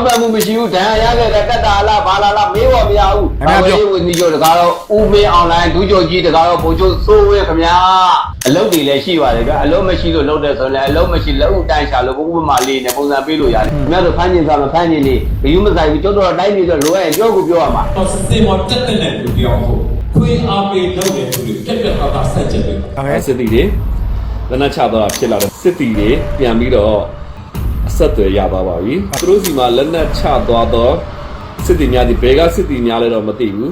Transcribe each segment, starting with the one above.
က်ပံ့မှုမရှိဘူးဒဏ်ရာရခဲ့တဲ့ကတ္တာလားဘာလာလားမေးဖို့မရဘူးခင်ဗျာပြောဝင်ကြီးတို့တကားတော့ဦးမင်းအွန်လိုင်းဒူးကျော်ကြီးတကားတော့ဘိုလ်ချုပ်စိုးဝဲခင်ဗျာအလုပ်တွေလည်းရှိပါတယ်ကွာအလုပ်မရှိလို့လုပ်တယ်ဆိုရင်လည်းအလုပ်မရှိလက်ဦးတိုင်းရှာလို့ဥပမာလေးနဲ့ပုံစံပေးလို့ရတယ်ခင်ဗျားတို့ဖမ်းကျင်စားမဖမ်းကျင်နေဘယူးမဆိုင်ဘူးကျောတော်တိုင်းနေဆိုလိုရရင်ပြောကိုပြောရမှာတော့စစ်စစ်မော်တက်တက်နဲ့လူပြောင်းဖို့ခွေးအားပေးလုပ်တယ်သူတွေပြက်ပြက်တော့တာဆက်ချက်ပဲဟုတ်ကဲ့စစ်တီတွေလက်နက်ချတော့ဖြစ်လာတော့စစ်တီတွေပြန်ပြီးတော့ အဆက်အသွယ်ရသွားပါပြီသူတို့စီမှာလက်နက်ချသွားတော့စစ်တီများဒီဘယ်ကစစ်တီများလဲတော့မသိဘူး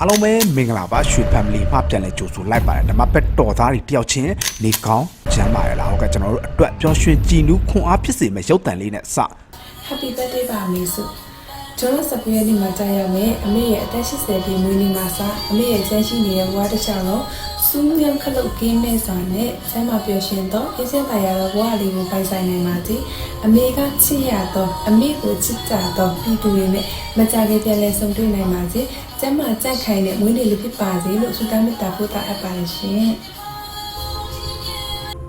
အားလုံးပဲမင်္ဂလာပါရွှေ family မှပြန်လဲကြိုဆိုလိုက်ပါတယ်ဓမ္မပက်တော်သားတွေတယောက်ချင်းနေကောင်းချမ်းပါရလားဟုတ်ကဲ့ကျွန်တော်တို့အတွက်ပျော်ရွှင်ကြည်နူးခွန်အားဖြစ်စေမယ့်ရုပ်တံလေးနဲ့စ Happy birthday ပါမေစု ကျွန်တော်စပယ်နေ့မှာကြာရောက်မယ်အမေရဲ့အသက်80ပြည့်မွေးနေ့မှာစအမေရဲ့ကျန်းရှိနေတဲ့ဘဝတစ်ချောင်းလုံးစူးမြန်းခလုတ်ကင်းမဲ့စွာနဲ့ကျမ်းမာပျော်ရွှင်သောအေးစင်ပါရသောဘဝလေးကိုပိုင်ဆိုင်နိုင်ပါစေအမေကချစ်ရသောအမေကိုချစ်ကြသောပြည်သူတွေနဲ့မကြခင်ပြန်လဲဆုံတွေ့နိုင်ပါစေကျမ်းမာကြက်ခိုင်တဲ့မွေးနေ့လေးဖြစ်ပါစေလို့ဆုတောင်းမေတ္တာပို့တာအပ်ပါတယ်ရှင်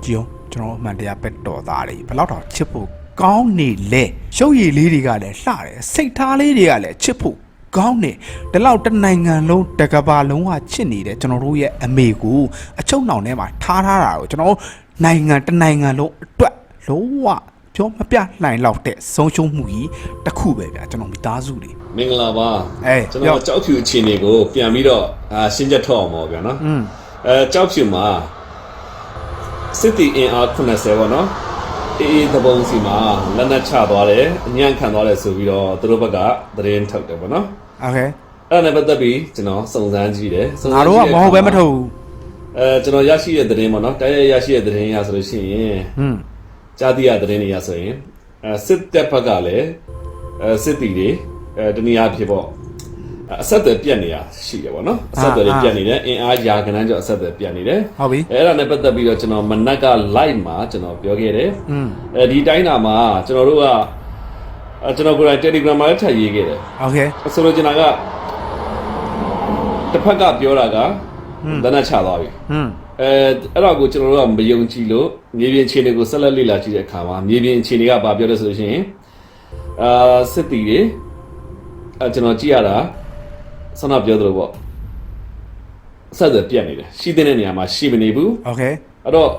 ကြည်အောင်ကျွန်တော်တို့အမှန်တရားပက်တော်သားတွေဘယ်တော့တော့ချစ်ဖို့ ကောင်းနေလဲရှုပ်ရည်လေးတွေကလည်းလှတယ်စိတ်ထားလေးတွေကလည်းချစ်ဖို့ကောင်းနေဒီလောက်တစ်နိုင်ငံလုံးတကဘာလုံးကချစ်နေတဲ့ကျွန်တော်တို့ရဲ့အမေကိုအချုပ်နှောင်ထဲမှာထားထားတာကိုကျွန်တော်တို့နိုင်ငံတစ်နိုင်ငံလုံးအတွက်လုံးဝပြောမပြနိုင်တော့တဲ့ဆုံးရှုံးမှုကြီးတစ်ခုပဲဗျာကျွန်တော်မိသားစုတွေမင်္ဂလာပါအေးကျွန်ပြောတော်ကြောက်ဖြူအခြေအနေကိုပြန်ပြီးတော့အာရှင်းချက်ထုတ်အောင်ပါဗျာနော်อืมအဲကြောက်ဖြူမှာစစ်တီအင်အား80ပေါ့နော် အေးအေးသဘုံစီမှာလက်နက်ချသွားတယ်အညံ့ခံသွားတယ်ဆိုပြီးတော့သူတို့ဘက်ကသတင်းထုတ်တယ်ပေါ့နော် โอเค အဲ့ဒါနဲ့ပတ်သက်ပြီးကျွန်တော်စုံစမ်းကြည့်တယ်စုံစ ငါ မ်း တို့က ကြည့် မ တဲ့ ဟုတ်ပဲ အခါ မထုတ်ဘူး အဲကျွန်တော်ရရှိတဲ့သတင်းပေါ့နော်တိုက်ရိုက်ရရှိတဲ့သတင်းရဆိုလို့ရှိရင် อืม ကြားသိရသတင်းတွေရဆိုရင်အဲစစ်တပ်ဘက်ကလည်းအဲစစ်တီတွေအဲတနည်းအားဖြင့်ပေါ့ အဆက်အသွယ်ပြတ်နေတာရှိတယ်ပေါ့နော်အဆက်အသွယ်တွေပြတ်နေတယ်အင်အားရာခဏကျော်အဆက်အသွယ်ပြတ်နေတယ် ဟုတ်ပြီ အဲ့ဒါနဲ့ပတ်သက်ပြီးတော့ကျွန်တော်မနက်က live မှာကျွန်တော်ပြောခဲ့တယ် อืม အဲဒီတိုင်းတာမှာကျွန်တော်တို့ကအဲကျွန်တော်ကိုယ်တိုင် Telegram မှာလည်းထပ်ရေးခဲ့တယ် โอเค ဆိုလိုချင်တာကတစ်ဖက်ကပြောတာကဒဏ္ဍချသွားပြီ อืม အဲအဲ့တော့ကိုကျွန်တော်တို့ကမယုံကြည်လို့မြေပြင်အခြေအနေကိုဆက်လက်လေ့လာကြည့်တဲ့အခါမှာမြေပြင်အခြေအနေကဘာပြောလဲဆိုလို့ရှိရင်အာစစ်တီတွေအဲကျွန်တော်ကြည့်ရတာ ဆန္ဒပြောသလိုပေါ့ဆက်သက်ပြတ်နေတယ်ရှိတဲ့နေရာမှာရှိမနေဘူး โอเค အဲ့တော့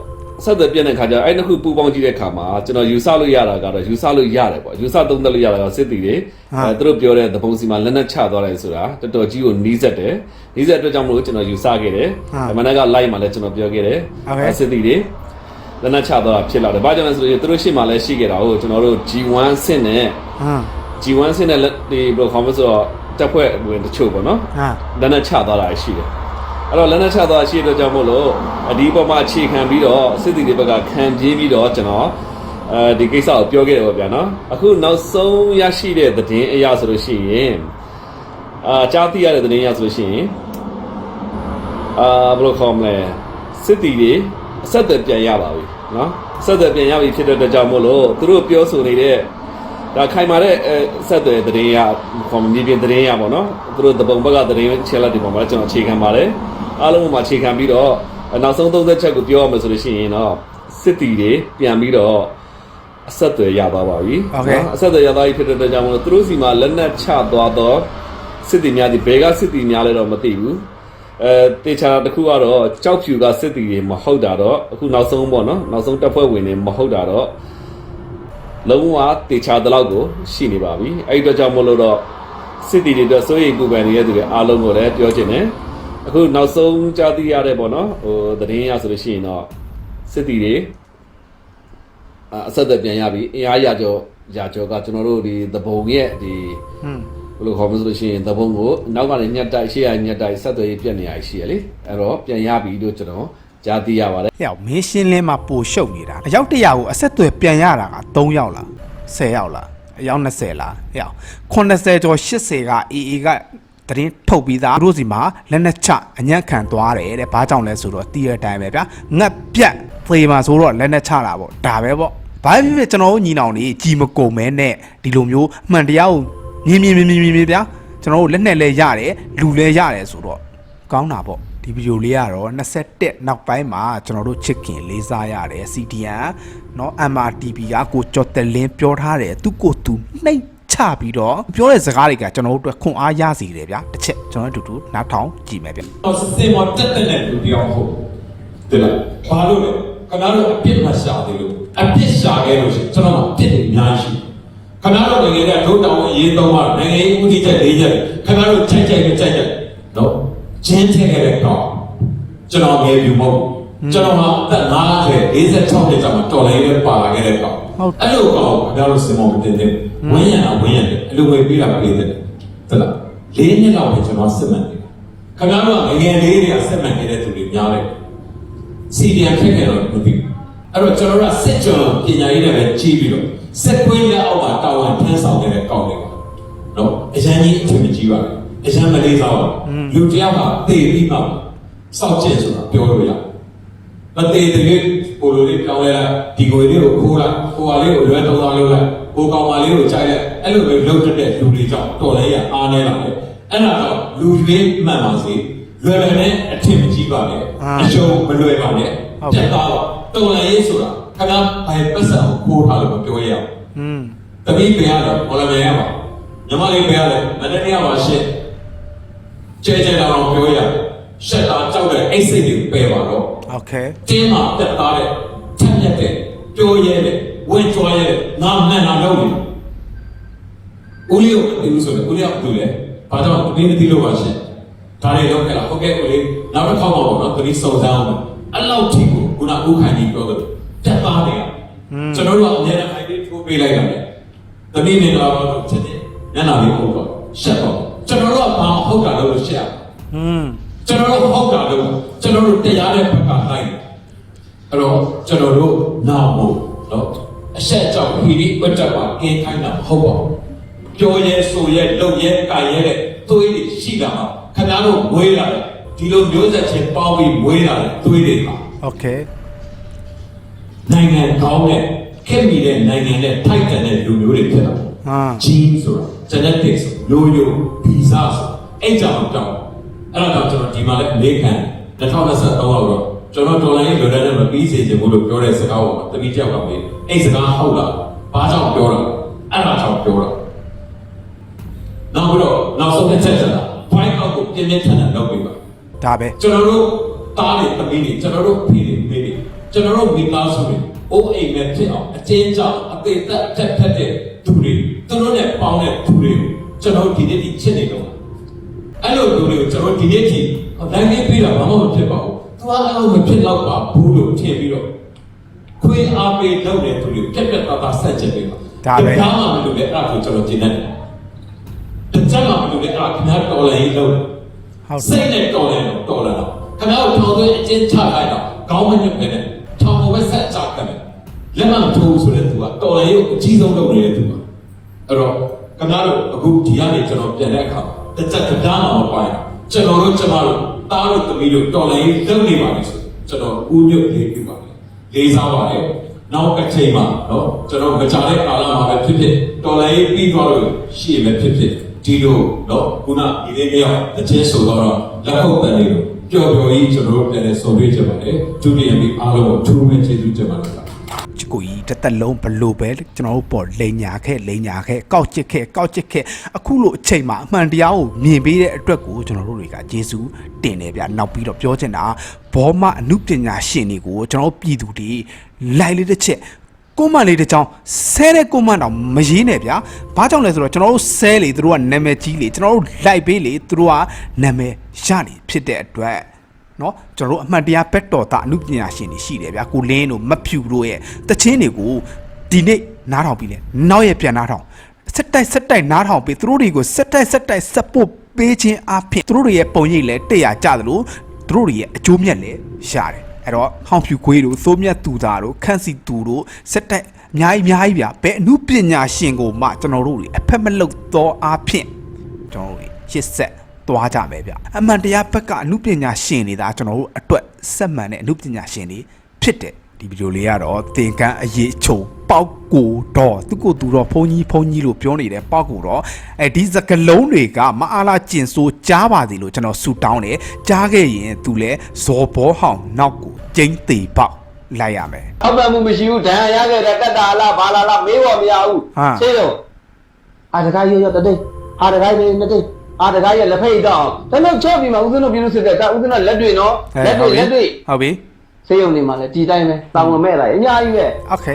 ဆက်သက်ပြတ်တဲ့ခါကျအဲ့နှစ်ခုပူပေါင်းကြည့်တဲ့ခါမှာကျွန်တော်ယူဆလို့ရတာကတော့ယူဆလို့ရတယ်ပေါ့ယူဆသုံးသပ်လို့ရတာကစစ်တီတွေအဲသူတို့ပြောတဲ့သဘုံစီမှာလက်နက်ချသွားတယ်ဆိုတာတော်တော်ကြီးကိုနီးစက်တယ်နီးစက်အတွက်ကြောင့်မလို့ကျွန်တော်ယူဆခဲ့တယ်မနက်က live မှာလည်းကျွန်တော်ပြောခဲ့တယ်စစ်တီတွေလက်နက်ချသွားတာဖြစ်လာတယ်ဘာကြောင့်လဲဆိုရင်သူတို့ရှေ့မှာလည်းရှိခဲ့တာဟုတ်ကျွန်တော်တို့ G1 ဆင့်နဲ့ ဟမ် G1 ဆင့်နဲ့လက်ဒီဘယ်လိုခေါ်မလဲဆိုတော့ တက်ဖွဲ့ဝင်တချို့ပေါ့နော်ဟာလက်နက်ချသွားတာရှိတယ်အဲ့တော့လက်နက်ချသွားတာရှိတဲ့အတွက်ကြောင့်မို့လို့အဒီပေါ်မှာအခြေခံပြီးတော့စစ်တီတွေဘက်ကခံပြင်းပြီးတော့ကျွန်တော်အဲဒီကိစ္စကိုပြောခဲ့တယ်ပေါ့ဗျာနော်အခုနောက်ဆုံးရရှိတဲ့သတင်းအရဆိုလို့ရှိရင်အာကြားသိရတဲ့သတင်းအရဆိုလို့ရှိရင်အာဘယ်လိုခေါ်မလဲစစ်တီတွေအဆက်အသွယ်ပြန်ရပါပြီနော်အဆက်အသွယ်ပြန်ရပြီဖြစ်တဲ့အတွက်ကြောင့်မို့လို့သူတို့ပြောဆိုနေတဲ့ ဒါခိုင်မာတဲ့အဲဆက်သွယ်သတင်းရခေါ်မြေပြင်သတင်းရပေါ့နော်သူတို့တပုံဘက်ကသတင်းချက်လက်တွေပေါ်မှာကျွန်တော်အခြေခံပါတယ်အားလုံးမှာအခြေခံပြီးတော့နောက်ဆုံးသုံးသက်ချက်ကိုပြောရမယ်ဆိုလို့ရှိရင်တော့စစ်တီတွေပြန်ပြီးတော့အဆက်အသွယ်ရသွားပါပြီအဆက်အသွယ်ရသွားပြီဖြစ်တဲ့အတွက်ကြောင့်မလို့သူတို့စီမှာလက်နက်ချသွားတော့စစ်တီများဒီဘယ်ကစစ်တီများလဲတော့မသိဘူးအဲတေချာတစ်ခုကတော့ကြောက်ဖြူကစစ်တီတွေမဟုတ်တာတော့အခုနောက်ဆုံးပေါ့နော်နောက်ဆုံးတပ်ဖွဲ့ဝင်တွေမဟုတ်တာတော့ လုံးဝတေချာတလောက်ကိုရှိနေပါပြီအဲ့ဒီအတွက်ကြောင့်မလို့တော့စစ်တီတွေအတွက်စိုးရိမ်ပူပန်နေတဲ့သူတွေအားလုံးကိုလည်းပြောချင်တယ်အခုနောက်ဆုံးကြားသိရတဲ့ပေါ့နော်ဟိုသတင်းရဆိုလို့ရှိရင်တော့စစ်တီတွေအာအဆက်အသွယ်ပြန်ရပြီအင်အားရကြောရကြောကကျွန်တော်တို့ဒီသဘုံရဲ့ဒီဟမ်ဘယ်လိုခေါ်မလဲဆိုလို့ရှိရင်သဘုံကိုနောက်ကနေညက်တိုက်ရှေ့ရညက်တိုက်ဆက်သွယ်ရေးပြက်နေရရှိရလေအဲ့တော့ပြန်ရပြီလို့ကျွန်တော် ကြားသိရပါတယ်ဟဲ့မင်းရှင်းလင်းမှာပိုရှုပ်နေတာအယောက်100ကိုအဆက်အသွယ်ပြန်ရတာက3ယောက်လား10ယောက်လားအယောက်20လားဟဲ့80ကျော်80က AA ကတရင်ထုတ်ပြီးသားသူတို့စီမှာလက်နက်ချအညံ့ခံသွားတယ်တဲ့ဘာကြောင့်လဲဆိုတော့တီးရတိုင်းပဲဗျာငတ်ပြတ်သေမှာဆိုတော့လက်နက်ချတာပေါ့ဒါပဲပေါ့ဘာဖြစ်ဖြစ်ကျွန်တော်တို့ညီနောင်တွေကြီးမကုန်မဲနဲ့ဒီလိုမျိုးအမှန်တရားကိုမြင်မြင်မြင်မြင်မြင်ဗျာကျွန်တော်တို့လက်နဲ့လဲရတယ်လူလဲရတယ်ဆိုတော့ကောင်းတာပေါ့ ဒီဗီဒီယိုလေးကတော့21နောက်ပိုင်းမှာကျွန်တော်တို့ချစ်ခင်လေးစားရတယ် CDN เนาะ MRTV ကကိုကျော်တလင်းပြောထားတယ်သူကိုသူနှိမ့်ချပြီးတော့ပြောတဲ့စကားတွေကကျွန်တော်တို့အတွက်ခွန်အားရစေတယ်ဗျာတစ်ချက်ကျွန်တော်တို့အတူတူနားထောင်ကြည့်မယ်ဗျ တော့စင်မတက်တဲ့နဲ့လူတယောက်ဟုတ်တယ်လားဘာလို့လဲခဏတော့အပြစ်မရှာသေးလို့အပြစ်ရှာခဲ့လို့ရှိရင်ကျွန်တော်ကအပြစ်တွေအများကြီးခဏတော့ငယ်ငယ်ကဒုတောင်းရေးသုံးပါနိုင်ငံရေးဦးတည်ချက်၄ချက်ခဏတော့ကြိုက်ကြိုက်နဲ့ကြိုက်ကြိုက်နော် ကျင်းထည့်ခဲ့တဲ့တော့ကျွန်တော်ငယ်ပြူမဟုတ်ကျွန်တော်ကအသက်50 46နှစ်ကျော်မှာတော်လိုင်းလေးပါလာခဲ့တဲ့တော့အဲ့လိုကောင်ခင်ဗျားတို့စင်မောမတင်တဲ့ဝင်းရတာဝင်းရတယ်အလိုဝေးပေးတာပေးတယ်ဟုတ်လား၄နှစ်လောက်ပဲကျွန်တော်စစ်မှန်တယ်ခင်ဗျားတို့ကငယ်ငယ်လေးတွေကဆက်မှန်နေတဲ့သူတွေများတယ်စီဒီအမ်ခက်ခဲတော့မသိဘူးအဲ့တော့ကျွန်တော်တို့ကစစ်ကြောပညာရေးနဲ့ပဲကြီးပြီးတော့စက်ခွေးလက်အောက်မှာတာဝန်ထမ်းဆောင်နေတဲ့ကောင်းတွေပါနော်အရန်ကြီးအထင်မကြီးပါဘူး အရန်မလေးစားပါဘူးလူတစ်ယောက်ကသေပြီးမှစောက်ကျင့်ဆိုတာပြောလို့ရတယ်မသေးတဲ့လေးပိုလိုလေးပြောင်းလဲလိုက်ဒီကိုယ်လေးကိုခိုးလိုက်ဟိုဟာလေးကိုလွယ်တုံးသားလုပ်လိုက်ဟိုကောင်မလေးကိုကြိုက်လိုက်အဲ့လိုပဲလုပ်တတ်တဲ့လူတွေကြောင့်တော်လဲရအားနေလာတယ်အဲ့ဒါတော့လူလေးမှန်ပါစေလွယ်လွယ်နဲ့အထင်မကြီးပါနဲ့အရှုံးမလွယ်ပါနဲ့ပြတ်သားတော့တော်လဲရေးဆိုတာခဏဘယ်ပတ်စံကိုခိုးထားလို့မပြောရအောင်อืมတပီးပေးရတယ်ဘောလမြိုင်ရပါညီမလေးပေးရတယ်မနေ့ကပါရှင်း ကျဲကျဲတော့ပြောရရှက်တာကြောက်တဲ့အိတ်စိတ်တွေပယ်ပါတော့ โอเค တင်းမှာတက်သားတဲ့ထက်မြက်တဲ့ပြောရဲတဲ့ဝင်ကြွားရဲတဲ့ငါမှန်တာလုပ်နေဦးလေးကိုမသိဘူးဆိုရင်ဦးလေးကဘူးလေဘာကြောင့်တပင်းမသိလို့ပါရှင်ဒါတွေတော့ခဲ့လားဟုတ်ကဲ့ဦးလေးနောက်တစ်ခေါက်ပါတော့နော်တပင်းစုံစမ်းအောင်အဲ့လောက်ထိကိုခုနဦးခိုင်ကြီးပြောတယ်တက်သားတယ်ကျွန်တော်တို့ကအများနဲ့ခိုင်လေးထိုးပေးလိုက်ရတယ်တပင်းနေတော့ချက်တယ်ညနာလေးဟုတ်တော့ရှက်တော့ ကျွန်တော်တို့ကဘာဟုတ်တာလို့ရှက် อืม ကျွန်တော်တို့ဟုတ်တာလို့ကျွန်တော်တို့တရားတဲ့ဘက်ကလိုက်တယ်အဲ့တော့ကျွန်တော်တို့နာမို့နော်အဆက်ကြောင့်ဟီဒီဝတ်တက်ပါကင်းခိုင်းတာမဟုတ်ပါဘူးပြောရဲဆိုရဲလုပ်ရဲကြိုင်ရဲတဲ့သွေးတွေရှိတာမှာခင်ဗျားတို့မွေးလာတယ်ဒီလိုမျိုးဆက်ချင်းပေါင်းပြီးမွေးလာတဲ့သွေးတွေပါ โอเค နိုင်ငံကောင်းတဲ့ခင်မိတဲ့နိုင်ငံနဲ့ထိုက်တန်တဲ့လူမျိုးတွေဖြစ်တာ ဟာ gene ဆိုတာ genetics တာ လိုယိုဗီဇဆိုအဲ့ကြောင့်တောင်းအဲ့တော့ကျွန်တော်ဒီမှာလည်းအမေခံ2023လောက်တော့ကျွန်တော်ဒေါ်လာရေးဒေါ်လာနဲ့မပြီးစေချင်ဘူးလို့ပြောတဲ့စကားကိုတတိတယောက်ကမေးအဲ့စကားဟုတ်လားဘာကြောင့်ပြောတာအဲ့ဒါကြောင့်ပြောတာနောက်ပြီးတော့နောက်ဆုံးတစ်ချက်ချက်တာ point out ကိုပြင်းပြင်းထန်ထန်လုပ်ပေးပါဒါပဲကျွန်တော်တို့တားတွေတမီးတွေကျွန်တော်တို့ဖေတွေမေးတွေကျွန်တော်တို့မိသားစုတွေအိုးအိမ်နဲ့ဖြစ်အောင်အချင်းကြောင့်အသေးသက်အထက်ဖက်တဲ့သူတွေသူတို့နဲ့ပေါင်းတဲ့သူတွေကို ကျွန်တော်တို့ဒီနေ့ဒီချစ်နေတော့အဲ့လိုလူတွေကိုကျွန်တော်ဒီနေ့ဒီနိုင်နေပြီးတော့ဘာမှမဖြစ်ပါဘူးသူကအဲ့လိုမဖြစ်တော့ပါဘူးလို့ထင်ပြီးတော့ခွေးအားပေးလုပ်တဲ့သူတွေပြက်ပြက်သားသားဆက်ချက်ပေးပါဒါမှမလို့လေအဲ့ဒါကိုကျွန်တော်ကျင်းနေတယ်တကြမ်းမှမလို့လေအဲ့ဒါခင်ဗျားတော်လည်းလုပ်တယ်ဟုတ်စိတ်နဲ့တော်တယ်တော့တော်လာတော့ခင်ဗျားတို့ထောင်သွင်းအချင်းချလိုက်တော့ခေါင်းမညစ်ပဲနဲ့ထောင်ပေါ်ပဲဆက်ချခဲ့မယ်လက်မထိုးဆိုတဲ့သူကတော်လည်းရုပ်အကြီးဆုံးလုပ်နေတဲ့သူပါအဲ့တော့ ခင်ဗျားတို့အခုဒီကနေကျွန်တော်ပြန်တဲ့အခါတစ်ချက်တစ်သားမှမပိုင်းကျွန်တော်တို့ကျမတို့တားတို့သမီးတို့တော်လည်းလုပ်နေပါလိမ့်ဆိုကျွန်တော်ဦးညွတ်လေးပြပါမယ်လေးစားပါလေနောက်အချိန်မှာနော်ကျွန်တော်မကြတဲ့ကာလမှာပဲဖြစ်ဖြစ်တော်လည်းပြီးသွားလို့ရှိရမယ်ဖြစ်ဖြစ်ဒီလိုနော်ခုနဒီလေးမြောက်အချင်းဆိုတော့လက်ခုပ်တန်လေးတို့ပျော်ပျော်ကြီးကျွန်တော်တို့ပြန်လဲဆုံတွေ့ကြပါတယ်ဒုတိယမိအားလုံးကိုထူးမဲ့ကျေးဇူးတင်ပါတယ်ချစ် ကိုကြီးတစ်သက်လုံးဘလို့ပဲကျွန်တော်တို့ပေါ်လိန်ညာခဲ့လိန်ညာခဲ့ကောက်ချစ်ခဲ့ကောက်ချစ်ခဲ့အခုလိုအချိန်မှာအမှန်တရားကိုမြင်ပေးတဲ့အတွက်ကိုကျွန်တော်တို့တွေကယေရှုတင်တယ်ဗျနောက်ပြီးတော့ပြောချင်တာဘောမအမှုပညာရှင်တွေကိုကျွန်တော်တို့ပြည်သူတွေလိုက်လေးတစ်ချက်ကွန်မန့်လေးတစ်ချောင်းဆဲတဲ့ကွန်မန့်တော့မရေးနဲ့ဗျာဘာကြောင့်လဲဆိုတော့ကျွန်တော်တို့ဆဲလေသူတို့ကနာမည်ကြီးလေကျွန်တော်တို့လိုက်ပေးလေသူတို့ကနာမည်ရလေဖြစ်တဲ့အတွက် เนาะကျွန်တော်တို့အမှန်တရားဘက်တော်သားအမှုပညာရှင်တွေရှိတယ်ဗျာကိုလင်းတို့မဖြူတို့ရဲ့တချင်းတွေကိုဒီနေ့နားထောင်ပြီးလဲနောက်ရက်ပြန်နားထောင်စက်တိုက်စက်တိုက်နားထောင်ပြီးသူတို့တွေကိုစက်တိုက်စက်တိုက်စပို့ပေးခြင်းအဖြစ်သူတို့တွေရဲ့ပုံရိပ်လဲတက်ရကြသလိုသူတို့တွေရဲ့အကျိုးမြတ်လဲရတယ်အဲ့တော့ဟောင်ဖြူခွေးတို့သိုးမြတ်သူသားတို့ခန့်စီသူတို့စက်တိုက်အများကြီးအများကြီးဗျာဘယ်အမှုပညာရှင်ကိုမှကျွန်တော်တို့တွေအဖက်မလုတော့အဖြစ်ကျွန်တော်တို့တွေရှစ်ဆက် သွားကြမယ်ဗျအမှန်တရားဘက်ကအမှုပညာရှင်တွေဒါကျွန်တော်တို့အတွက်စက်မှန်တဲ့အမှုပညာရှင်တွေဖြစ်တယ်ဒီဗီဒီယိုလေးကတော့သင်ကန်းအရေးချုံပေါက်ကိုတော့သူကိုသူတော့ဖုန်ကြီးဖုန်ကြီးလို့ပြောနေတယ်ပေါက်ကိုတော့အဲဒီစကလုံးတွေကမအားလာကျင်ဆိုးကြားပါသေးလို့ကျွန်တော်ဆူတောင်းတယ်ကြားခဲ့ရင်သူလဲဇော်ဘောဟောင်းနောက်ကိုကျင်းသေးပေါက်လိုက်ရမယ်ထောက်ပံ့မှုမရှိဘူးဒဏ်ရာရခဲ့တဲ့တက်တာလားဘာလားလားမေးဖို့မရဘူးဟာရှင်းတော့အာတကားရရတတိအာတကားရနှစ်တိ အာတကားရလက်ဖိတ်တော့ဒါတော့ချော့ပြီးမှဦးဇင်းတို့ပြည်လို့စစ်တဲ့ဒါဦးဇင်းတို့လက်တွေနော်လက်တွေလက်တွေ ဟုတ်ပြီ စေယုံနေမှာလဲဒီတိုင်းပဲတောင်းဝင်မဲ့လာအများကြီးပဲ โอเค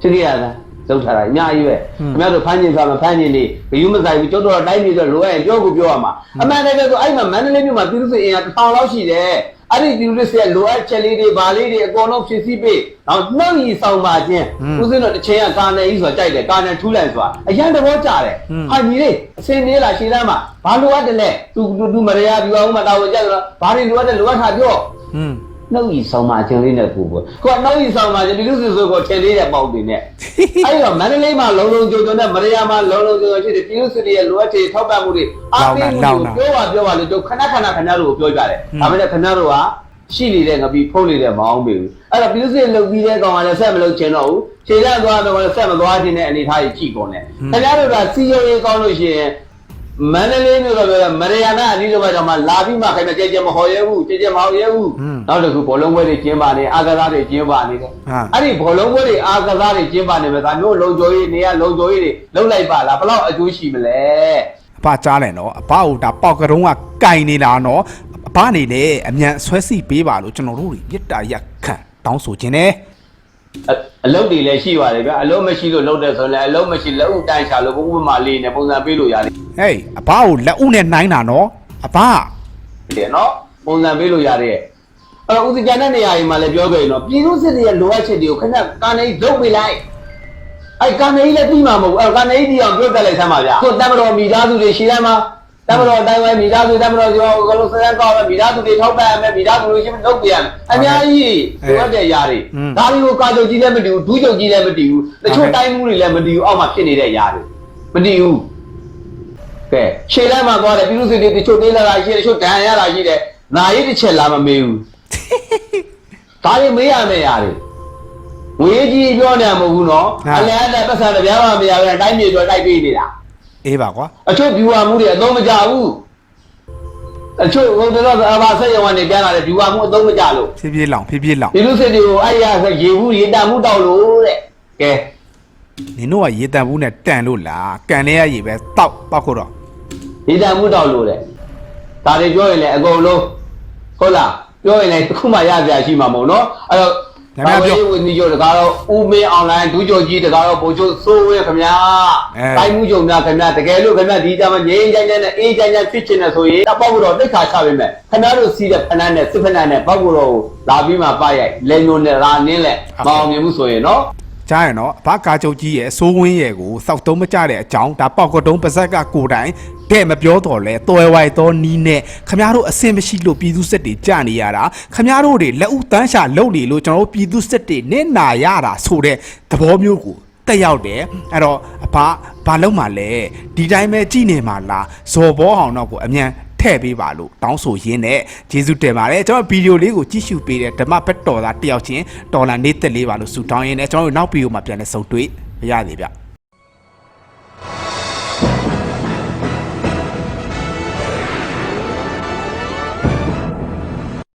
ချစ်ရတာလုံးထားတာအများကြီးပဲခင်ဗျားတို့ဖမ်းကျင်စားမဖမ်းကျင်နေဘယူမဆိုင်ဘူးကျောက်တော့တိုင်းပြည်ဆိုလိုရရင်ပြောကိုပြောရမှာအမှန်တကယ်ဆိုအဲ့မှာမန္တလေးမြို့မှာပြည်သူ့စစ်အင်အားတစ်ထောင်လောက်ရှိတယ် အဲ့ဒီပြည်သူ့စစ်ရဲ့လိုအပ်ချက်လေးတွေဗာလေးတွေအကုန်လုံးဖြည့်ဆည်းပေးနောက်နှုတ်ရီဆောင်ပါခြင်းဦးစင်းတို့တစ်ချိန်ကကာနယ်ကြီးဆိုတာကြိုက်တယ်ကာနယ်ထူးလိုက်ဆိုတာအရန်တဘောကြတယ်ဟာညီလေးအစင်းလေးလာရှင်းသားမှာဘာလိုအပ်တယ်လဲသူသူသူမရရပြူအောင်မှာတာဝန်ကြတော့ဘာတွေလိုအပ်တယ်လိုအပ်တာပြောอืม နှုတ်ရီဆောင်ပါခြင်းလေးနဲ့ကိုကိုကိုကနှုတ်ရီဆောင်ပါခြင်းပြည်သူ့စစ်ဆိုကိုထင်သေးတဲ့ပေါက်တွေနဲ့အဲ့တော့မန္တလေးမှာလုံလုံကြုံကြုံနဲ့မရယာမှာလုံလုံကြုံကြုံရှိတယ်ပြည်သူစစ်တွေရဲ့လိုအပ်ချက်ထောက်ပံ့မှုတွေအားပေးမှုတွေပြောပါပြောပါလို့တို့ခဏခဏခဏတို့ကိုပြောကြတယ်ဒါပေမဲ့ခဏတို့ကရှိနေတဲ့ငပိဖုံးနေတဲ့မအောင်ပြီဘူးအဲ့တော့ပြည်သူစစ်လုံပြီးတဲ့ကောင်ကလည်းဆက်မလုပ်ချင်တော့ဘူးခြေလက်သွားတော့လည်းဆက်မသွားခြင်းနဲ့အနေထားကြီးကြည့်ကုန်တယ်ခင်ဗျားတို့ကစီယုံရေးကောင်းလို့ရှိရင် မန္တလေးမြို့တော့ပြောမရယာနာအနည်းတော့မှလာပြီးမှခင်ဗျာကြဲကြဲမဟော်ရဲဘူးကြဲကြဲမဟော်ရဲဘူးနောက်တစ်ခုဘောလုံးပွဲတွေကျင်းပါနေအာကစားတွေကျင်းပါနေတယ်ဟာအဲ့ဒီဘောလုံးပွဲတွေအားကစားတွေကျင်းပနေမယ်ဒါမျိုးလုံခြုံရေးနေရလုံခြုံရေးတွေလုံလိုက်ပါလားဘယ်လောက်အကျိုးရှိမလဲအဖကြားတယ်နော်အဖဟိုဒါပေါက်ကတုံးကကင်နေတာနော်အဖအနေနဲ့အမြန်ဆွဲစီပေးပါလို့ကျွန်တော်တို့တွေမြစ်တာရက်ခံတောင်းဆိုခြင်းနဲ့ အအလုပ်တွေလည်းရှိပါတယ်ဗျာအလုပ်မရှိလို့လုပ်တယ်ဆိုရင်လည်းအလုပ်မရှိလက်ဥတိုင်းချလို့ဥပမာလေးနဲ့ပုံစံပေးလို့ရတယ်ဟေးအဖကိုလက်ဥနဲ့နှိုင်းတာနော်အဖတယ်နော်ပုံစံပေးလို့ရတယ်အဲ့တော့ဦးစီးကြတဲ့နေရာတွေမှာလည်းပြောခဲ့ရင်တော့ပြည်သူစစ်တွေရဲ့လိုအပ်ချက်တွေကိုခဏကာနေလုပ်ပေးလိုက်အဲ့ကာနေလည်းပြီးမှာမဟုတ်ဘူးအဲ့ကာနေပြီးအောင်ပြောပြလိုက်ဆမ်းပါဗျာကိုတမတော်မိသားစုတွေရှိတယ်မှာ တမတော်တိုင်းဝဲမိသားစုတမတော်ကျော်ကလုံးစရန်ကောက်ပဲမိသားစုတွေထောက်ပံ့မယ်မိသားစုတွေရှင်းလုပ်ပေးရမယ်အများကြီးလိုအပ်တဲ့ຢာတွေ ဒါတွေကိုကာချုပ်ကြီးလည်းမတည်ဘူးဒူးချုပ်ကြီးလည်းမတည်ဘူးတချို့တိုင်းမှုတွေလည်းမတည်ဘူးအောက်မှာဖြစ်နေတဲ့ຢာတွေမတည်ဘူးကဲရှေ့လမ်းမှာသွားတယ်ပြည်သူစစ်တွေတချို့သေးလာတာရှိတယ်တချို့ဒဏ်ရာရတာရှိတယ်နာရီတစ်ချက်လာမမေးဘူးဒါတွေမေးရမယ့်ຢာတွေငွေကြီးပြောနေမှာမဟုတ်ဘူးနော်အလဲအလဲပတ်စံတစ်ပြားမှမရဘူးတိုင်းပြည်အတွက်တိုက်ပေးနေတာ အေးပါကွာအချို့ viewer မှုတွေအသုံးမကျဘူးအချို့ဟိုတော့အဘာဆက်ရုံကနေပြန်လာတယ် viewer မှုအသုံးမကျလို့ဖြည်းဖြည်းလောင်ဖြည်းဖြည်းလောင်ဒီလူစစ်တွေကိုအဲ့ရဆိုရေဘူးရေတံမှုတောက်လို့တဲ့ကဲနင်တို့ကရေတံဘူးနဲ့တန်လို့လားကန်လေးရရေပဲတောက်ပောက်ခုတော့ရေတံမှုတောက်လို့တဲ့ဒါတွေပြောရင်လည်းအကုန်လုံးဟုတ်လားပြောရင်လည်းတစ်ခုမှရကြရှိမှာမဟုတ်နော်အဲ့တော့ ဝင်ဒီကြောတကားတော့ဦးမင်းအွန်လိုင်းဒူးကြောကြီးတကားတော့ပို့ချိုးစိုးဝဲခင်ဗျာတိုင်းမှုကြုံများခင်ဗျာတကယ်လို့ခင်ဗျာဒီကြမှာငြိမ်းချမ်းချမ်းနဲ့အေးချမ်းချမ်းဖြစ်ချင်တယ်ဆိုရင်တော့တော့တိတ်ခါချပေးမယ်ခင်ဗျားတို့စီးတဲ့ဖနန်းနဲ့စစ်ဖနန်းနဲ့ပောက်ကိုတော့လာပြီးမှပရိုက်လက်ညိုနဲ့ရာနင်းလက်မအောင်မြင်ဘူးဆိုရင်နော် ကြားရနော်အဖကားချုပ်ကြီးရဲ့စိုးဝင်းရဲ့ကိုစောက်တုံးမကြတဲ့အကြောင်းဒါပေါက်ကတုံးပါဇက်ကကိုယ်တိုင်တဲ့မပြောတော့လဲတွယ်ဝိုက်သောနီးနဲ့ခမားတို့အစင်မရှိလို့ပြည်သူစစ်တွေကြနေရတာခမားတို့တွေလက်ဦးတန်းရှာလုံနေလို့ကျွန်တော်တို့ပြည်သူစစ်တွေနင့်နာရတာဆိုတဲ့သဘောမျိုးကိုတက်ရောက်တယ်အဲ့တော့အဖဘာလုံးမှလဲဒီတိုင်းပဲကြည်နေမှာလားဇော်ဘောအောင်တော့ကိုအမြန် ထည့်ပေးပါလို့တောင်းဆိုရင်းနဲ့ဂျေစုတင်ပါတယ်ကျွန်တော်ဗီဒီယိုလေးကိုကြည့်ရှုပေးတဲ့ဓမ္မဘက်တော်သားတယောက်ချင်းဒေါ်လာနေသက်လေးပါလို့ဆုတောင်းရင်းနဲ့ကျွန်တော်တို့နောက်ဗီဒီယိုမှာပြန်လဲဆုံတွေ့ရရသေးဗျ